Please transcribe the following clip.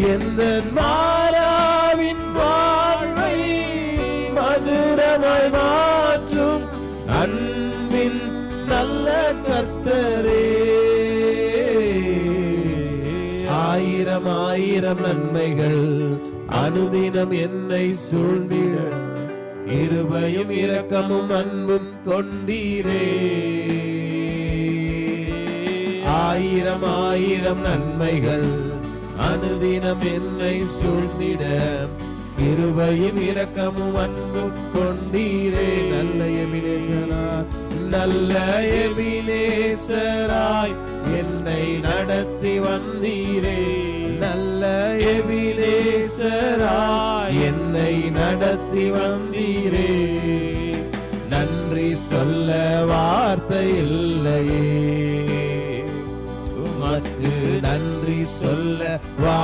எந்த மாறாவின் வாழ்வை மதுரமாய் மாற்றும் அன்பின் நல்ல கர்த்தரே. ஆயிரம் ஆயிரம் நன்மைகள் அனுதினம் என்னை சூழ்ந்திட. இருபையும் இரக்கமும் அன்பும் கொண்டீரே. ஆயிரம் ஆயிரம் நன்மைகள் அனுதினம் என்னை சூழ்ந்திட கிருபையும் இரக்கமும் அன்பும் கொண்டீரே. நல்ல எபினேசராய் நல்ல எபினேசராய் என்னை நடத்தி வந்தீரே. நல்ல எபினேசராய் என்னை நடத்தி வந்தீரே. நன்றி சொல்ல வார்த்தை இல்லையே. உனக்கு நன்றி சொல்ல வா